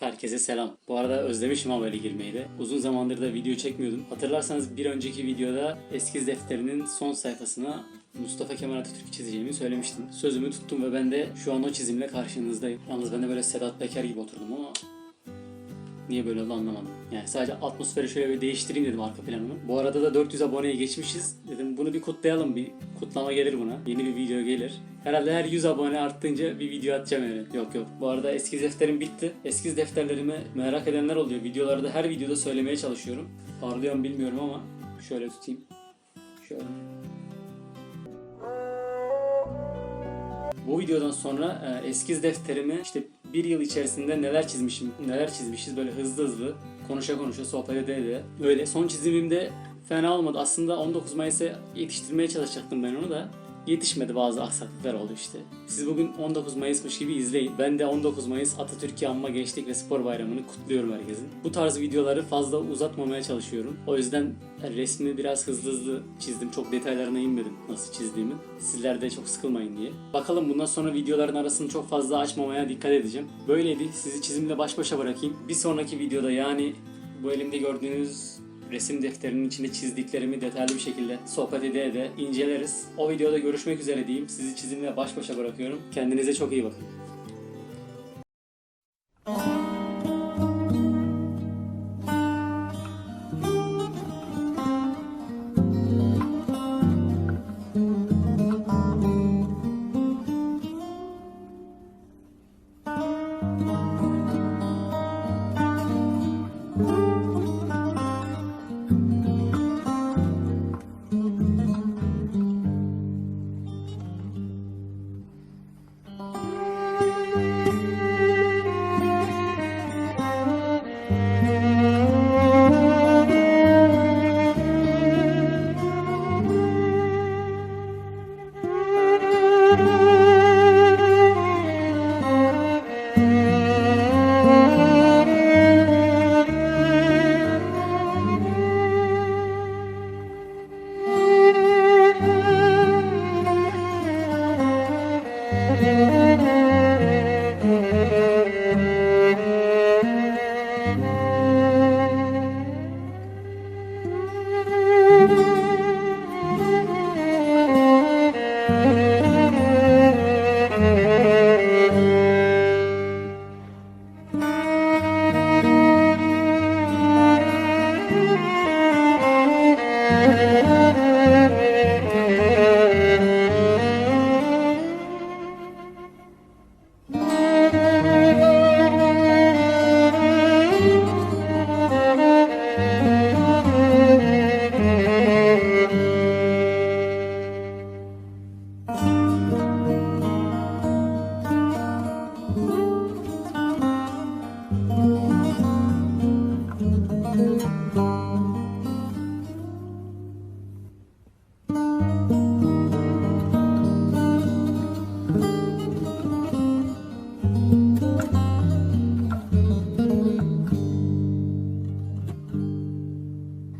Herkese selam. Bu arada özlemişim ama girmeyi de. Uzun zamandır da video çekmiyordum. Hatırlarsanız bir önceki videoda eskiz defterinin son sayfasına Mustafa Kemal Atatürk çizeceğimi söylemiştim. Sözümü tuttum ve ben de şu an o çizimle karşınızdayım. Yalnız ben de böyle Sedat Peker gibi oturdum ama Niye böyle oldu anlamadım. Yani sadece atmosferi şöyle bir değiştireyim dedim arka planını. Bu arada da 400 aboneye geçmişiz. Dedim bunu bir kutlayalım. Bir kutlama gelir buna. Yeni bir video gelir. Herhalde her 100 abone arttınca bir video atacağım yani. Yok yok. Bu arada eskiz defterim bitti. Eskiz defterlerimi merak edenler oluyor. Videolarda her videoda söylemeye çalışıyorum. Parlıyor mu bilmiyorum ama şöyle tutayım. Şöyle. Bu videodan sonra e, eskiz defterimi işte bir yıl içerisinde neler çizmişim, neler çizmişiz böyle hızlı hızlı konuşa konuşa sohbet ede ede. Öyle son çizimimde fena olmadı. Aslında 19 Mayıs'a yetiştirmeye çalışacaktım ben onu da. Yetişmedi bazı aksaklıklar oldu işte. Siz bugün 19 Mayıs'mış gibi izleyin. Ben de 19 Mayıs Atatürk'ü anma gençlik ve spor bayramını kutluyorum herkesin. Bu tarz videoları fazla uzatmamaya çalışıyorum. O yüzden resmi biraz hızlı hızlı çizdim. Çok detaylarına inmedim nasıl çizdiğimi. Sizler de çok sıkılmayın diye. Bakalım bundan sonra videoların arasını çok fazla açmamaya dikkat edeceğim. Böyleydi. Sizi çizimle baş başa bırakayım. Bir sonraki videoda yani bu elimde gördüğünüz resim defterinin içinde çizdiklerimi detaylı bir şekilde sohbet ede ede inceleriz. O videoda görüşmek üzere diyeyim. Sizi çizimle baş başa bırakıyorum. Kendinize çok iyi bakın.